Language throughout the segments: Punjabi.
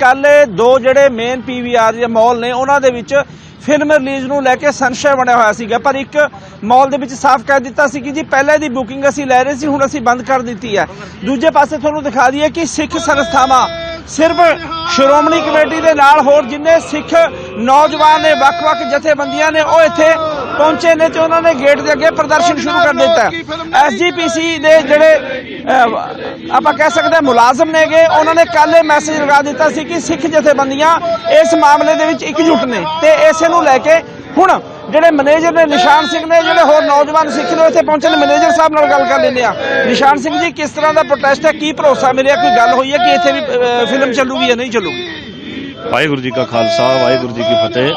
ਕੱਲ ਦੋ ਜਿਹੜੇ ਮੇਨ ਪੀਵੀਆਰ ਜਾਂ ਮਾਲ ਨੇ, ਉਹਨਾਂ ਦੇ ਵਿੱਚ ਫਿਲਮ ਰਿਲੀਜ਼ ਨੂੰ ਲੈ ਕੇ ਸੰਸ਼ੈ ਬਣਿਆ ਹੋਇਆ ਸੀਗਾ। ਪਰ ਇੱਕ ਮਾਲ ਦੇ ਵਿੱਚ ਸਾਫ਼ ਕਹਿ ਦਿੱਤਾ ਸੀ ਕਿ ਜੀ, ਪਹਿਲਾਂ ਦੀ ਬੁਕਿੰਗ ਅਸੀਂ ਲੈ ਰਹੇ ਸੀ, ਹੁਣ ਅਸੀਂ ਬੰਦ ਕਰ ਦਿੱਤੀ ਹੈ। ਦੂਜੇ ਪਾਸੇ ਤੁਹਾਨੂੰ ਦਿਖਾ ਦਈਏ ਕਿ ਸਿੱਖ ਸੰਸਥਾਵਾਂ ਸਿਰਫ ਸ਼੍ਰੋਮਣੀ ਕਮੇਟੀ ਦੇ ਨਾਲ ਹੋਰ ਜਿੰਨੇ ਸਿੱਖ ਨੌਜਵਾਨ ਨੇ, ਵੱਖ-ਵੱਖ ਜਥੇਬੰਦੀਆਂ ਨੇ, ਉਹ ਇੱਥੇ ਪਹੁੰਚੇ ਨੇ ਤੇ ਉਹਨਾਂ ਨੇ ਗੇਟ ਦੇ ਅੱਗੇ ਪ੍ਰਦਰਸ਼ਨ ਸ਼ੁਰੂ ਕਰ ਦਿੱਤਾ। ਐਸਜੀਪੀਸੀ ਦੇ ਜਿਹੜੇ ਆਪਾਂ ਕਹਿ ਸਕਦੇ ਹਾਂ ਮੁਲਾਜ਼ਮ ਨੇਗੇ ਉਹਨਾਂ ਨੇ ਕੱਲ ਇਹ ਮੈਸੇਜ ਲਗਾ ਦਿੱਤਾ ਸੀ ਕਿ ਸਿੱਖ ਜਥੇਬੰਦੀਆਂ ਇਸ ਮਾਮਲੇ ਦੇ ਵਿੱਚ ਇਕਜੁੱਟ ਨੇ। ਤੇ ਇਸੇ ਨੂੰ ਲੈ ਕੇ ਹੁਣ ਜਿਹੜੇ ਮੈਨੇਜਰ ਨੇ ਨਿਸ਼ਾਨ ਸਿੰਘ ਨੇ ਜਿਹੜੇ ਹੋਰ ਨੌਜਵਾਨ ਸਿੱਖ ਨੇ ਇੱਥੇ ਪਹੁੰਚੇ ਨੇ ਮੈਨੇਜਰ ਸਾਹਿਬ ਨਾਲ ਗੱਲ ਕਰ ਲੈਂਦੇ ਆ ਨਿਸ਼ਾਨ ਸਿੰਘ ਜੀ ਕਿਸ ਤਰ੍ਹਾਂ ਦਾ ਪ੍ਰੋਟੈਸਟ ਹੈ? ਕੀ ਭਰੋਸਾ ਮਿਲਿਆ? ਕੋਈ ਗੱਲ ਹੋਈ ਹੈ ਕਿ ਇੱਥੇ ਵੀ ਫਿਲਮ ਚੱਲੂਗੀ ਜਾਂ ਨਹੀਂ ਚੱਲੂਗੀ? ਵਾਹਿਗੁਰੂ ਜੀ ਕਾ ਖਾਲਸਾ ਵਾਹਿਗੁਰੂ ਜੀ ਕੀ ਫਤਿਹ।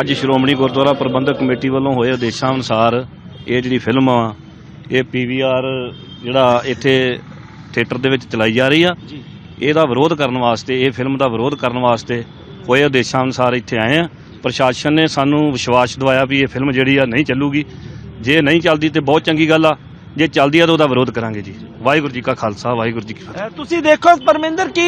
ਅੱਜ ਸ਼੍ਰੋਮਣੀ ਗੁਰਦੁਆਰਾ ਪ੍ਰਬੰਧਕ ਕਮੇਟੀ ਵੱਲੋਂ ਹੋਏ ਆਦੇਸ਼ਾਂ ਅਨੁਸਾਰ ਇਹ ਜਿਹੜੀ ਫਿਲਮ ਆ ਇਹ ਪੀਵੀਆਰ ਜਿਹੜਾ ਇੱਥੇ ਥੀਏਟਰ ਦੇ ਵਿੱਚ ਚਲਾਈ ਜਾ ਰਹੀ ਆ। ਜੀ। ਇਹਦਾ ਵਿਰੋਧ ਕਰਨ ਵਾਸਤੇ ਇਹ ਫਿਲਮ ਦਾ ਵਿਰੋਧ ਕਰਨ ਵਾਸਤੇ ਹੋਏ ਆਦੇਸ਼ਾਂ ਅਨੁਸਾਰ ਇੱਥੇ ਆਏ ਆ। ਪ੍ਰਸ਼ਾਸਨ ਨੇ ਸਾਨੂੰ ਵਿਸ਼ਵਾਸ ਦਿਵਾਇਆ ਵੀ ਇਹ ਫਿਲਮ ਜਿਹੜੀ ਆ ਨਹੀਂ ਚੱਲੂਗੀ। ਜੇ ਨਹੀਂ ਚੱਲਦੀ ਤੇ ਬਹੁਤ ਚੰਗੀ ਗੱਲ ਆ। ਜੇ ਚੱਲਦੀ ਆ ਤਾਂ ਉਹਦਾ ਵਿਰੋਧ ਕਰਾਂਗੇ ਜੀ। ਵਾਹਿਗੁਰੂ ਜੀ ਕਾ ਖਾਲਸਾ, ਵਾਹਿਗੁਰੂ ਜੀ ਕੀ ਫਤਿਹ। ਤੁਸੀਂ ਦੇਖੋ ਪਰਮਿੰਦਰ ਕੀ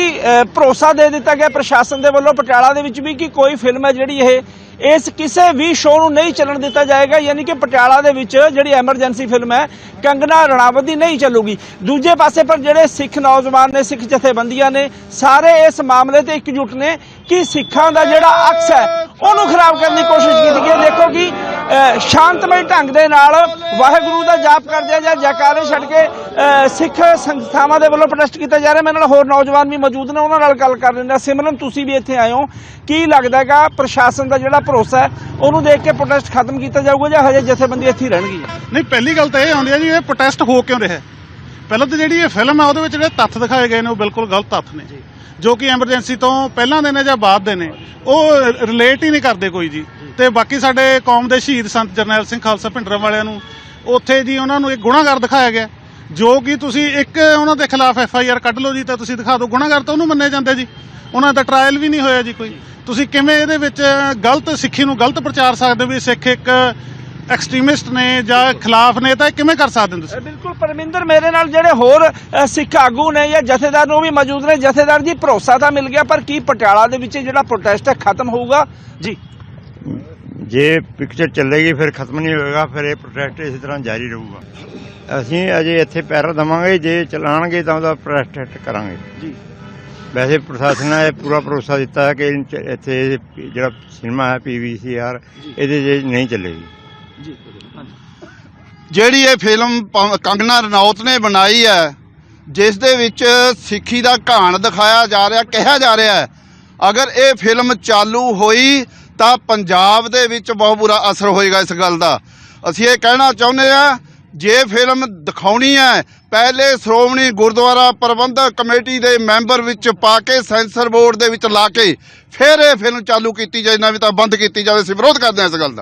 ਭਰੋਸਾ ਦੇ ਦਿੱਤਾ ਗਿਆ ਪ੍ਰਸ਼ਾਸਨ ਦੇ ਵੱਲੋਂ, ਪਟਿਆਲਾ ਦੇ ਵਿੱਚ ਵੀ ਕਿ ਕੋਈ ਫਿਲਮ ਹੈ ਜਿਹੜੀ ਇਹ, ਇਸ ਕਿਸੇ ਵੀ ਸ਼ੋਅ ਨੂੰ ਨਹੀਂ ਚੱਲਣ ਦਿੱਤਾ ਜਾਏਗਾ। ਯਾਨੀ ਕਿ ਪਟਿਆਲਾ ਦੇ ਵਿੱਚ ਜਿਹੜੀ ਐਮਰਜੈਂਸੀ ਫਿਲਮ ਹੈ, ਕੰਗਨਾ ਰਣਾਵਤ ਦੀ ਨਹੀਂ ਚੱਲੂਗੀ। ਦੂਜੇ ਪਾਸੇ ਪਰ ਜਿਹੜੇ ਸਿੱਖ ਨੌਜਵਾਨ ਨੇ, ਸਿੱਖ ਜਥੇਬੰਦੀਆਂ ਨੇ, ਸਾਰੇ ਇਸ ਮਾਮਲੇ ਤੇ ਇਕਜੁੱਟ ਨੇ ਕਿ ਸਿੱਖਾਂ ਦਾ ਜਿਹੜਾ ਅਕਸ ਹੈ, ਉਹਨੂੰ ਖਰਾਬ ਕਰਨ ਦੀ ਕੋਸ਼ਿਸ਼ ਕੀਤੀ ਗਈ ਹੈ ਦੇਖੋ ਕਿ ਅਹ, ਸ਼ਾਂਤਮਈ ਢੰਗ ਦੇ ਨਾਲ ਵਾਹਿਗੁਰੂ ਦਾ ਜਾਪ ਕਰਦੇ ਜਾਂ ਜੈਕਾਰੇ ਛੱਡ ਕੇ ਸਿੱਖ ਸੰਸਥਾਵਾਂ ਦੇ ਵੱਲੋਂ ਪ੍ਰੋਟੈਸਟ ਕੀਤਾ ਜਾ ਰਿਹਾ ਮੇਰੇ ਨਾਲ ਹੋਰ ਨੌਜਵਾਨ ਵੀ ਮੌਜੂਦ ਨੇ ਉਹਨਾਂ ਨਾਲ ਗੱਲ ਕਰ ਲੈਂਦੇ ਸਿਮਰਨ ਤੁਸੀਂ ਵੀ ਇੱਥੇ ਆਏ ਹੋ। ਕੀ ਲੱਗਦਾ ਹੈਗਾ ਪ੍ਰਸ਼ਾਸਨ ਦਾ ਜਿਹੜਾ ਭਰੋਸਾ ਹੈ ਉਹਨੂੰ ਦੇਖ ਕੇ ਪ੍ਰੋਟੈਸਟ ਖਤਮ ਕੀਤਾ ਜਾਊਗਾ ਜਾਂ ਹਜੇ ਜਥੇਬੰਦੀ ਇੱਥੇ ਹੀ ਰਹਿਣਗੀਆਂ ਨਹੀਂ ਪਹਿਲੀ ਗੱਲ ਤਾਂ ਇਹ ਆਉਂਦੀ ਹੈ ਜੀ ਇਹ ਪ੍ਰੋਟੈਸਟ ਹੋ ਕਿਉਂ ਰਿਹਾ? ਪਹਿਲਾਂ ਤਾਂ ਜਿਹੜੀ ਇਹ ਫਿਲਮ ਹੈ ਉਹਦੇ ਵਿੱਚ ਜਿਹੜੇ ਤੱਥ ਦਿਖਾਏ ਗਏ ਨੇ ਉਹ ਬਿਲਕੁਲ ਗਲਤ ਤੱਥ ਨੇ। ਜੋ। ਕਿ ਐਮਰਜੈਂਸੀ ਤੋਂ ਪਹਿਲਾਂ ਦੇ ਨੇ ਜਾਂ ਬਾਅਦ ਦੇ ਨੇ ਉਹ ਰਿਲੇਟ ਹੀ ਨਹੀਂ ਕਰਦੇ ਕੋਈ ਜੀ। ਤੇ ਬਾਕੀ ਸਾਡੇ ਕੌਮ ਦੇ ਸ਼ਹੀਦ ਸੰਤ ਜਰਨੈਲ ਸਿੰਘ ਖਾਲਸਾ ਭਿੰਡਰਾਂ ਵਾਲਿਆਂ ਨੂੰ, ਉੱਥੇ ਜੀ ਉਹਨਾਂ ਨੂੰ ਇੱਕ ਗੁਨਾਹਗਰ ਦਿਖਾਇਆ ਗਿਆ, ਜੋ ਕਿ ਤੁਸੀਂ ਇੱਕ ਉਹਨਾਂ ਦੇ ਖਿਲਾਫ ਐਫ ਆਈ ਆਰ ਕੱਢ ਲਓ ਜੀ, ਤਾਂ ਤੁਸੀਂ ਦਿਖਾ ਦਿਓ, ਗੁਨਾਹਗਰ ਤਾਂ ਉਹਨੂੰ ਮੰਨਿਆ ਜਾਂਦਾ ਜੀ, ਉਹਨਾਂ ਦਾ ਟ੍ਰਾਇਲ ਵੀ ਨਹੀਂ ਹੋਇਆ ਜੀ ਕੋਈ। ਤੁਸੀਂ ਕਿਵੇਂ ਇਹਦੇ ਵਿੱਚ ਗਲਤ ਸਿੱਖੀ ਨੂੰ ਗਲਤ ਪ੍ਰਚਾਰ ਸਕਦੇ ਹੋ ਵੀ ਸਿੱਖ ਇੱਕ ਐਕਸਟ੍ਰੀਮਿਸਟ ਨੇ ਜਾਂ ਖਿਲਾਫ ਨੇ, ਤਾਂ ਇਹ ਕਿਵੇਂ ਕਰ ਸਕਦੇ ਹੋ ਤੁਸੀਂ? ਬਿਲਕੁਲ ਪਰਮਿੰਦਰ, ਮੇਰੇ ਨਾਲ ਜਿਹੜੇ ਹੋਰ ਸਿੱਖ ਆਗੂ ਨੇ ਜਾਂ ਜਥੇਦਾਰ ਨੂੰ ਵੀ ਮੌਜੂਦ ਨੇ, ਜਥੇਦਾਰ ਜੀ ਭਰੋਸਾ ਤਾਂ ਮਿਲ ਗਿਆ, ਪਰ ਕੀ ਪਟਿਆਲਾ ਦੇ ਵਿੱਚ ਜਿਹੜਾ ਪ੍ਰੋਟੈਸਟ ਹੈ, ਖਤਮ ਹੋਊਗਾ? ਜੀ। ਜੇ ਪਿਕਚਰ ਚੱਲੇਗੀ ਫਿਰ ਖਤਮ ਨਹੀਂ ਹੋਏਗਾ ਫਿਰ ਇਹ ਪ੍ਰੋਟੈਸਟ ਇਸੇ ਤਰ੍ਹਾਂ ਜਾਰੀ ਰਹੂਗਾ। ਅਸੀਂ ਅਜੇ ਇੱਥੇ ਪੈਰ ਦਵਾਂਗੇ ਜੇ ਚਲਾਣਗੇ ਤਾਂ ਉਹਦਾ ਪ੍ਰੋਟੈਸਟ ਕਰਾਂਗੇ। ਜੀ। ਵੈਸੇ ਪ੍ਰਸ਼ਾਸਨ ਨੇ ਇਹ ਪੂਰਾ ਭਰੋਸਾ ਦਿੱਤਾ ਹੈ ਕਿ ਇੱਥੇ ਜਿਹੜਾ ਸਿਨੇਮਾ ਹੈ ਪੀਵੀਸੀਆਰ ਇਹਦੇ 'ਚ ਨਹੀਂ ਚੱਲੇਗੀ। ਜੀ। ਜਿਹੜੀ ਇਹ ਫਿਲਮ ਕੰਗਨਾ ਰਣੌਤ ਨੇ ਬਣਾਈ ਹੈ ਜਿਸ ਦੇ ਵਿੱਚ ਸਿੱਖੀ ਦਾ ਘਾਣ ਦਿਖਾਇਆ ਜਾ ਰਿਹਾ ਕਿਹਾ ਜਾ ਰਿਹਾ ਹੈ ਅਗਰ ਇਹ ਫਿਲਮ ਚਾਲੂ ਹੋਈ ਤਾਂ ਪੰਜਾਬ ਦੇ ਵਿੱਚ ਬਹੁਤ ਬੁਰਾ ਅਸਰ ਹੋਏਗਾ ਇਸ ਗੱਲ ਦਾ। ਅਸੀਂ ਇਹ ਕਹਿਣਾ ਚਾਹੁੰਦੇ ਆ ਜੇ ਫਿਲਮ ਦਿਖਾਉਣੀ ਹੈ, ਪਹਿਲੇ ਸ਼੍ਰੋਮਣੀ ਗੁਰਦੁਆਰਾ ਪ੍ਰਬੰਧਕ ਕਮੇਟੀ ਦੇ ਮੈਂਬਰ ਵਿੱਚ ਪਾ ਕੇ, ਸੈਂਸਰ ਬੋਰਡ ਦੇ ਵਿੱਚ ਲਾ ਕੇ, ਫਿਰ ਇਹ ਫਿਲਮ ਚਾਲੂ ਕੀਤੀ ਜਾਏ, ਨਾ ਵੀ ਤਾਂ ਬੰਦ ਕੀਤੀ ਜਾਵੇ, ਅਸੀਂ ਵਿਰੋਧ ਕਰਦੇ ਹਾਂ ਇਸ ਗੱਲ ਦਾ।